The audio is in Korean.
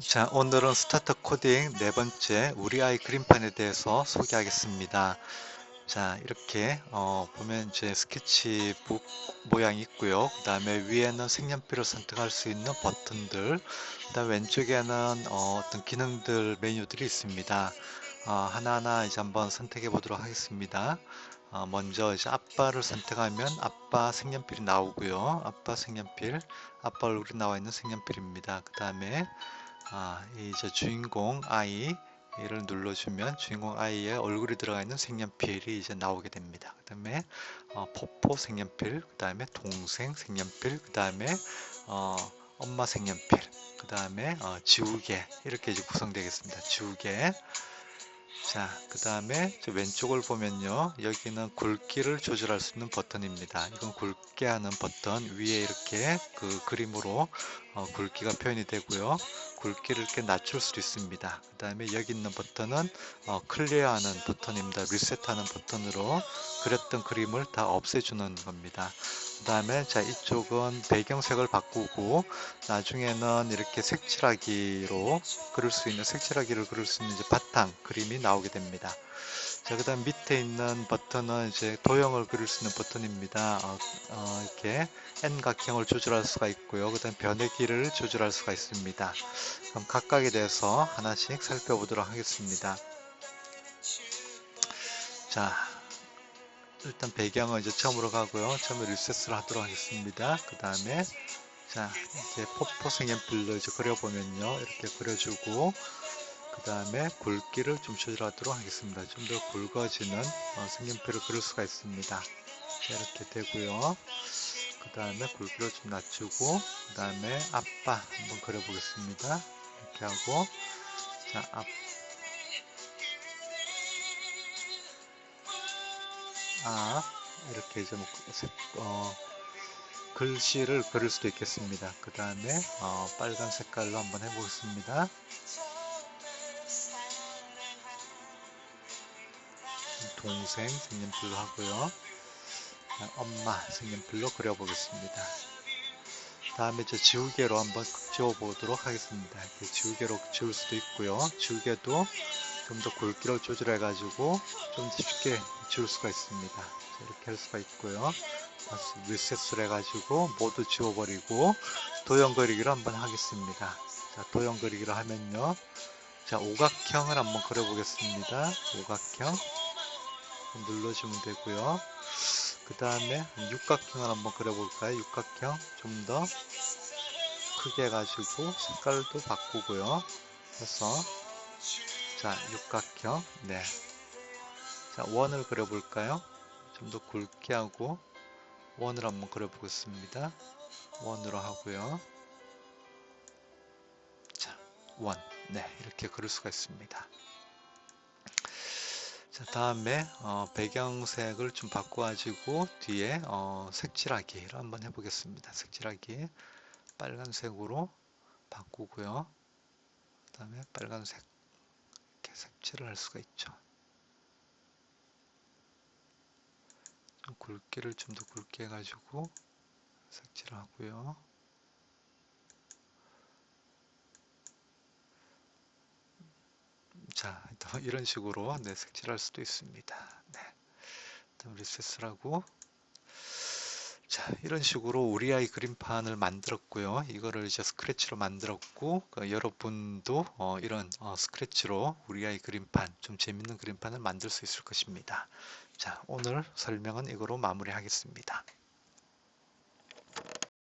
자, 오늘은 스타터 코딩 네 번째 우리 아이 그림판에 대해서 소개하겠습니다. 자, 이렇게 어, 보면 이제 스케치북 모양이 있고요. 그 다음에 위에는 색연필을 선택할 수 있는 버튼들, 그 다음 왼쪽에는 어, 떤 기능들 메뉴들이 있습니다. 어, 하나하나 이제 한번 선택해 보도록 하겠습니다. 어, 먼저 이제 아빠를 선택하면 아빠 색연필이 나오고요. 아빠 색연필, 아빠 얼굴이 나와 있는 색연필입니다. 그 다음에 아, 이제 주인공 아이 이를 눌러주면 주인공 아이의 얼굴이 들어가 있는 색연필이 이제 나오게 됩니다. 그 다음에 어, 포포 색연필, 그 다음에 동생 색연필, 그 다음에 어, 엄마 색연필, 그 다음에 어, 지우개 이렇게 이제 구성되겠습니다. 지우개. 자, 그 다음에 왼쪽을 보면요. 여기는 굵기를 조절할 수 있는 버튼입니다. 이건 굵게 하는 버튼 위에 이렇게 그 그림으로 어, 굵기가 표현이 되고요. 굵기를 이렇게 낮출 수도 있습니다. 그 다음에 여기 있는 버튼은 어, 클리어하는 버튼입니다. 리셋하는 버튼으로 그렸던 그림을 다 없애주는 겁니다. 그 다음에 자 이쪽은 배경색을 바꾸고 나중에는 이렇게 색칠하기로 그릴 수 있는 색칠하기를 그릴 수 있는 이제 바탕 그림이 나오게 됩니다. 자, 그 다음 밑에 있는 버튼은 이제 도형을 그릴 수 있는 버튼입니다. 어, 어, 이렇게 N각형을 조절할 수가 있고요. 그 다음 변의 길을 조절할 수가 있습니다. 그럼 각각에 대해서 하나씩 살펴보도록 하겠습니다. 자, 일단 배경은 이제 처음으로 가고요. 처음에 리셋을 하도록 하겠습니다. 그 다음에 자, 이제 포포 색연필로 이제 그려보면요. 이렇게 그려주고 그 다음에 굵기를 좀 조절하도록 하겠습니다. 좀 더 굵어지는 어, 색연필을 그릴 수가 있습니다. 자, 이렇게 되고요. 그 다음에 굵기를 좀 낮추고 그 다음에 아빠 한번 그려보겠습니다. 이렇게 하고 자, 앞 아, 이렇게 이제 뭐, 어, 글씨를 그릴 수도 있겠습니다. 그 다음에 어, 빨간 색깔로 한번 해보겠습니다. 동생 색연필로 하고요. 엄마 색연필로 그려보겠습니다. 다음에 저 지우개로 한번 지워보도록 하겠습니다. 지우개로 지울 수도 있고요. 지우개도 좀 더 굵기를 조절해 가지고 좀 쉽게 지울 수가 있습니다. 이렇게 할 수가 있고요. 리셋을 해 가지고 모두 지워버리고 도형 그리기를 한번 하겠습니다. 자, 도형 그리기를 하면요. 자, 오각형을 한번 그려 보겠습니다. 오각형 눌러주면 되고요. 그 다음에 육각형을 한번 그려볼까요? 육각형 좀 더 크게 해가지고 색깔도 바꾸고요. 해서 자 육각형 네. 자 원을 그려볼까요? 좀 더 굵게 하고 원을 한번 그려보겠습니다. 원으로 하고요. 자 원. 네 이렇게 그릴 수가 있습니다. 자 다음에 어, 배경색을 좀 바꿔가지고 뒤에 어, 색칠하기를 한번 해보겠습니다. 색칠하기 빨간색으로 바꾸고요. 그 다음에 빨간색 색칠을 할 수가 있죠. 좀 굵기를 좀 더 굵게 해가지고 색칠을 하고요. 자, 이런 식으로 네, 색칠할 수도 있습니다. 네. 리셋을 하고 자, 이런 식으로 우리 아이 그림판을 만들었고요. 이거를 이제 스크래치로 만들었고 그 여러분도 어, 이런 어, 스크래치로 우리 아이 그림판 좀 재밌는 그림판을 만들 수 있을 것입니다. 자, 오늘 설명은 이거로 마무리하겠습니다.